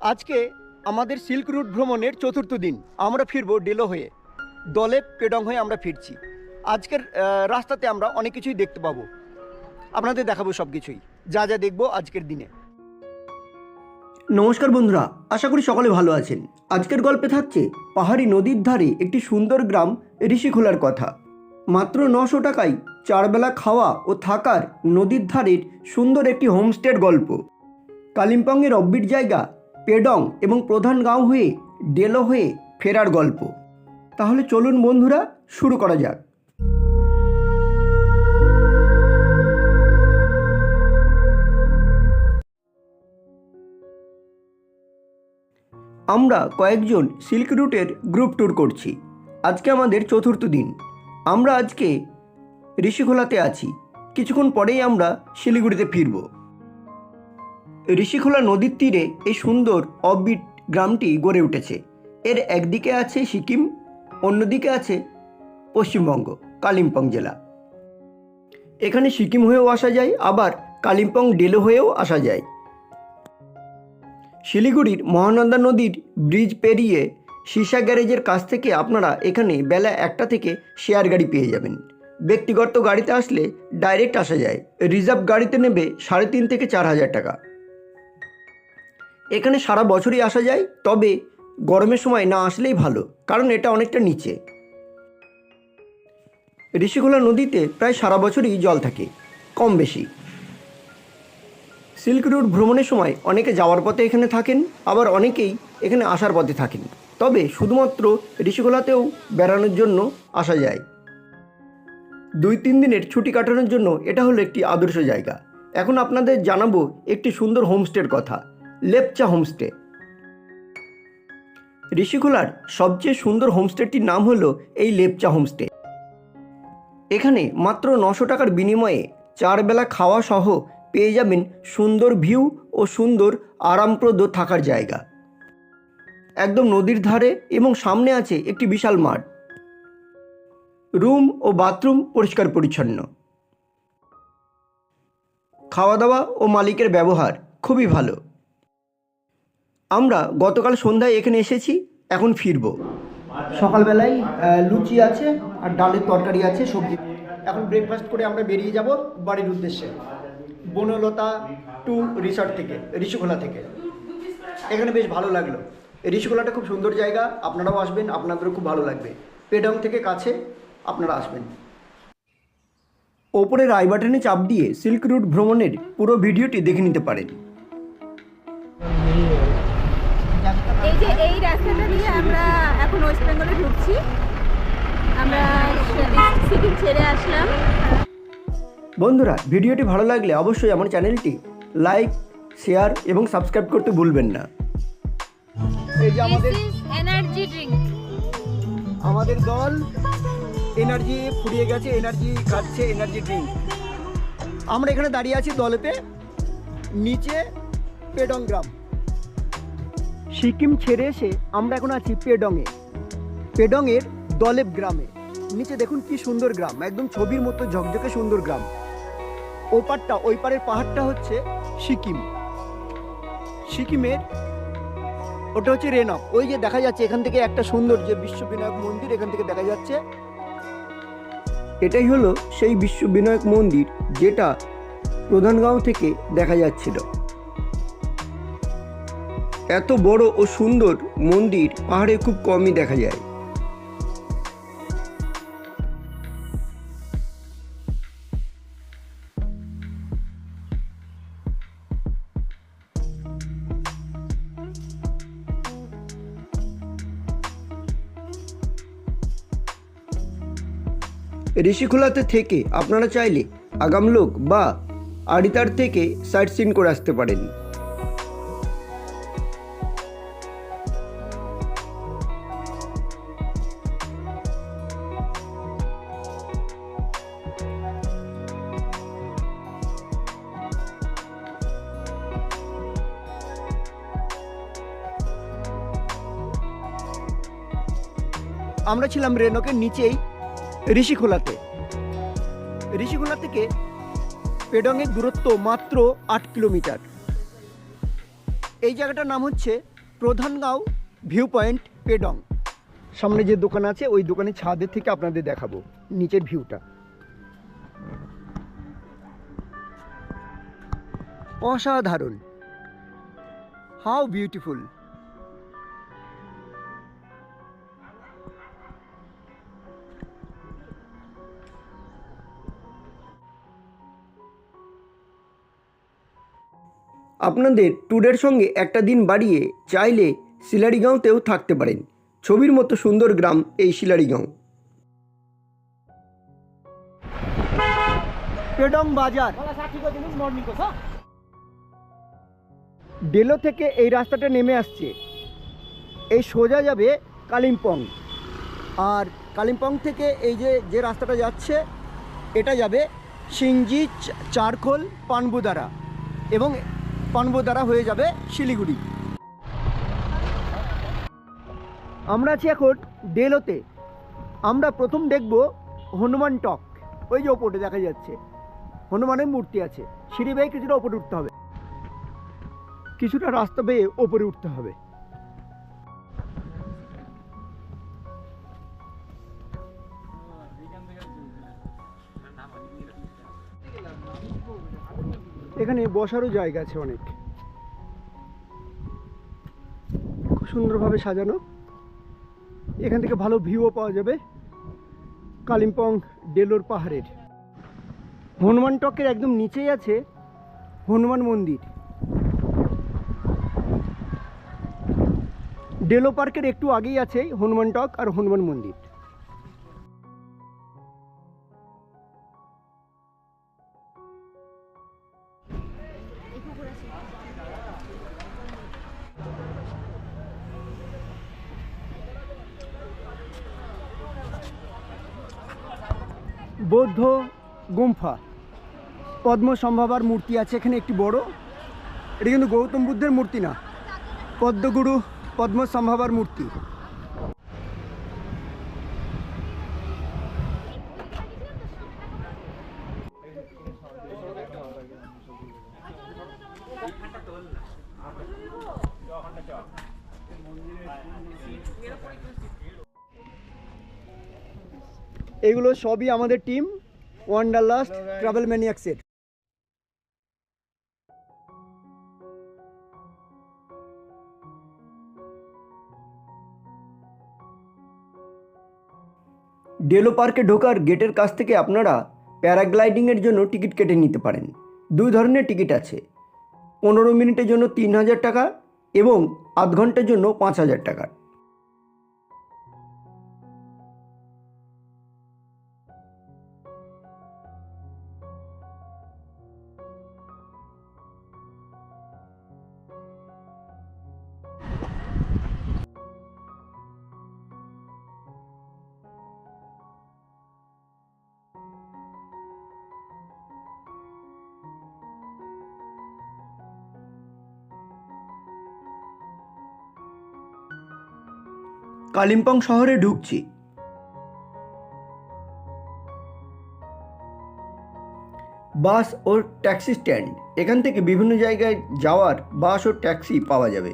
আজকে আমাদের silk route ভ্রমণের চতুর্থ দিন। আমরা ফিরবো ডেলো হয়ে। দলে পেডং হয়ে আমরা ফিরছি। আজকের রাস্তাতে আমরা অনেক কিছুই দেখতে পাবো। আপনাদের দেখাবো সব কিছুই যা যা দেখব আজকের দিনে। নমস্কার বন্ধুরা, আশা করি সকলে ভালো আছেন। আজকের গল্পে থাকছে পাহাড়ি নদীর ধারে একটি সুন্দর গ্রাম ঋষিখোলার কথা। মাত্র নশো টাকায় চারবেলা খাওয়া ও থাকার নদীর ধারের সুন্দর একটি হোমস্টের গল্প। কালিম্পংয়ের অব্বিট জায়গা পেডং এবং প্রধান গাঁও হয়ে ডেলো হয়ে ফেরার গল্প। তাহলে চলুন বন্ধুরা, শুরু করা যাক। আমরা কয়েকজন সিল্ক রুটের গ্রুপ ট্যুর করছি। আজকে আমাদের চতুর্থ দিন। আমরা আজকে ঋষিখোলাতে আছি। কিছুক্ষণ পরেই আমরা শিলিগুড়িতে ফিরব। ঋষিখোলা নদীর তীরে এই সুন্দর অবিট গ্রামটি গড়ে উঠেছে। এর একদিকে আছে সিকিম, অন্যদিকে আছে পশ্চিমবঙ্গ, কালিম্পং জেলা। এখানে সিকিম হয়েও আসা যায়, আবার কালিম্পং ডেলো হয়েও আসা যায়। শিলিগুড়ির মহানন্দা নদীর ব্রিজ পেরিয়ে সীসা গ্যারেজের কাছ থেকে আপনারা এখানে বেলা একটা থেকে শেয়ার গাড়ি পেয়ে যাবেন। ব্যক্তিগত গাড়িতে আসলে ডাইরেক্ট আসা যায়। রিজার্ভ গাড়িতে নেবে সাড়ে তিন থেকে চার হাজার টাকা। এখানে সারা বছরই আসা যায়, তবে গরমের সময় না আসলেই ভালো, কারণ এটা অনেকটা নিচে। ঋষিখোলা নদীতে প্রায় সারা বছরই জল থাকে, কম বেশি। সিল্ক রুট ভ্রমণের সময় অনেকে যাওয়ার পথে এখানে থাকেন, আবার অনেকেই এখানে আসার পথে থাকেন। তবে শুধুমাত্র ঋষিকোলাতেও বেড়ানোর জন্য আসা যায়। দুই তিন দিনের ছুটি কাটানোর জন্য এটা হলো একটি আদর্শ জায়গা। এখন আপনাদের জানাব একটি সুন্দর হোমস্টের কথা। লেপচা হোমস্টে। ঋষিকোলার সবচেয়ে সুন্দর হোমস্টেটির নাম হলো এই লেপচা হোমস্টে। এখানে মাত্র নশো টাকার বিনিময়ে চার বেলা খাওয়া সহ পেয়ে যাবেন সুন্দর ভিউ ও সুন্দর আরামপ্রদ থাকার জায়গা। একদম নদীর ধারে এবং সামনে আছে একটি বিশাল মাঠ। রুম ও বাথরুম পরিষ্কার পরিচ্ছন্ন। খাওয়া দাওয়া ও মালিকের ব্যবহার খুবই ভালো। আমরা গতকাল সন্ধ্যায় এখানে এসেছি এখন ফিরব। সকালবেলায় লুচি আছে আর ডালের তরকারি আছে সবজি। এখন ব্রেকফাস্ট করে আমরা বেরিয়ে যাব বাড়ির উদ্দেশ্যে। বনলতা টু রিসর্ট থেকে ঋষিখোলা থেকে। এখানে বেশ ভালো লাগল। ঋষিখোলাটা খুব সুন্দর জায়গা আপনারাও আসবেন আপনাদেরও খুব ভালো লাগবে। পেডং থেকে কাছে আপনারা আসবেন। ওপরে রাই বাটনে চাপ দিয়ে সিল্ক রুট ভ্রমণের পুরো ভিডিওটি দেখে নিতে পারেন। যে এই রাস্তাটা দিয়ে আমরা এখন ওয়েস্ট বেঙ্গলে ঢুকছি। আমরা সিকিম ছেড়ে আসলাম। বন্ধুরা ভিডিওটি ভালো লাগলে অবশ্যই আমার চ্যানেলটি লাইক শেয়ার এবং সাবস্ক্রাইব করতে ভুলবেন না। এই যে আমাদের এনার্জি ড্রিঙ্ক আমাদের দল এনার্জি ফুরিয়ে গেছে এনার্জি খাচ্ছে এনার্জি ড্রিঙ্ক আমরা এখানে দাঁড়িয়ে আছি দলেতে নিচে পেডং গ্রাম। সিকিম ছেড়ে এসে আমরা এখন আছি পেডংয়ে। পেডংয়ের দলেব গ্রামে। নিচে দেখুন কি সুন্দর গ্রাম, একদম ছবির মতো ঝকঝকে সুন্দর গ্রাম। ওপারটা, ওই পারের পাহাড়টা হচ্ছে সিকিম। সিকিমের ওটা হচ্ছে রেনক। ওই যে দেখা যাচ্ছে এখান থেকে একটা সুন্দর যে বিশ্ববিনায়ক মন্দির, এখান থেকে দেখা যাচ্ছে। এটাই হলো সেই বিশ্ববিনায়ক মন্দির, যেটা প্রধানগাঁও থেকে দেখা যাচ্ছিল। এত বড় ও সুন্দর মন্দির পাহাড়ে খুব কমই দেখা যায়। ঋষিখোলাতে থেকে আপনারা চাইলে আগামলোক বা আড়িতার থেকে সাইট সিন করে আসতে পারেন। আমরা ছিলাম রেনকের নিচেই ঋষিখোলাতে। ঋষিখোলা থেকে পেডংয়ের দূরত্ব মাত্র আট কিলোমিটার। এই জায়গাটার নাম হচ্ছে প্রধানগাঁও ভিউ পয়েন্ট পেডং। সামনে যে দোকান আছে, ওই দোকানের ছাদের থেকে আপনাদের দেখাবো, নিচের ভিউটা। অসাধারণ। How beautiful. আপনাদের ট্যুরের সঙ্গে একটা দিন বাড়িয়ে চাইলে শিলারিগাঁওতেও থাকতে পারেন। ছবির মতো সুন্দর গ্রাম এই শিলারিগাঁও। পেডং বাজার। ডেলো থেকে এই রাস্তাটা নেমে আসছে। এই সোজা যাবে কালিম্পং। আর কালিম্পং থেকে এই যে যে রাস্তাটা যাচ্ছে এটা যাবে সিংজি চা- চারখোল পানবুদারা। এবং পানবুদারা হয়ে যাবে শিলিগুড়ি। আমরা আছি এখন ডেলোতে। আমরা প্রথম দেখব হনুমান টক। ওই যে ওপরে দেখা যাচ্ছে। হনুমানের মূর্তি আছে। সিঁড়ি বেয়ে কিছুটা ওপরে উঠতে হবে। কিছুটা রাস্তা বেয়ে ওপরে উঠতে হবে। এখানে বসারও জায়গা আছে অনেক। খুব সুন্দরভাবে সাজানো। এখান থেকে ভালো ভিউও পাওয়া যাবে। কালিম্পং ডেলোর পাহাড়ের। হনুমান টকের একদম নিচেই আছে হনুমান মন্দির। ডেলো পার্কের একটু আগেই আছে হনুমান টক আর হনুমান মন্দির। বৌদ্ধ গুম্ফা। পদ্ম সম্ভাবার মূর্তি আছে, এখানে একটি বড়। এটি কিন্তু গৌতম বুদ্ধের মূর্তি না। পদ্মগুরু পদ্ম সম্ভাবার মূর্তি। এগুলো সবই আমাদের টিম ওয়ান্ডারলাস্ট ট্রাভেল ম্যানিয়াক্সের ডেলো পার্কে ঢোকার গেটের কাছ থেকে আপনারা প্যারাগ্লাইডিংয়ের জন্য টিকিট কেটে নিতে পারেন। দুই ধরনের টিকিট আছে। পনেরো মিনিটের জন্য তিন হাজার টাকা এবং আধ ঘণ্টার জন্য পাঁচ হাজার টাকা। কালিম্পং শহরে ঢুকছি। বাস ও ট্যাক্সি স্ট্যান্ড। এখান থেকে বিভিন্ন জায়গায় যাওয়ার বাস ও ট্যাক্সি পাওয়া যাবে।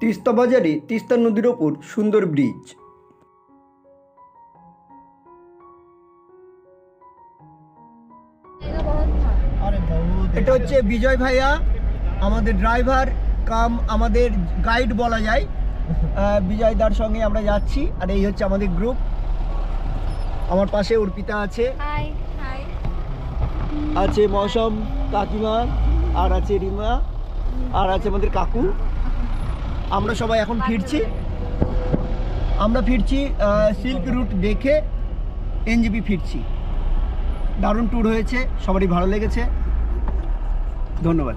তিস্তা বাজারে তিস্তা নদীর ওপর সুন্দর ব্রিজ। হচ্ছে বিজয় ভাইয়া আমাদের ড্রাইভার কাম আমাদের গাইড বলা যায়। আহ, বিজয় দার সঙ্গে আমরা যাচ্ছি আর এই হচ্ছে আমাদের গ্রুপ আমার পাশে অর্পিতা আছে। আছে মৌসম কাকিমা আর আছে রিমা আর আছে আমাদের কাকু। আমরা সবাই এখন ফিরছি। আমরা ফিরছি সিল্ক রুট দেখে এনজিপি ফিরছি। দারুণ ট্যুর হয়েছে সবারই ভালো লেগেছে। ধন্যবাদ।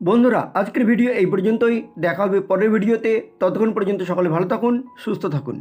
বন্ধুরা, আজকের ভিডিও এই পর্যন্তই। দেখা হবে পরের ভিডিওতে। ততক্ষণ পর্যন্ত সকলে ভালো থাকুন, সুস্থ থাকুন।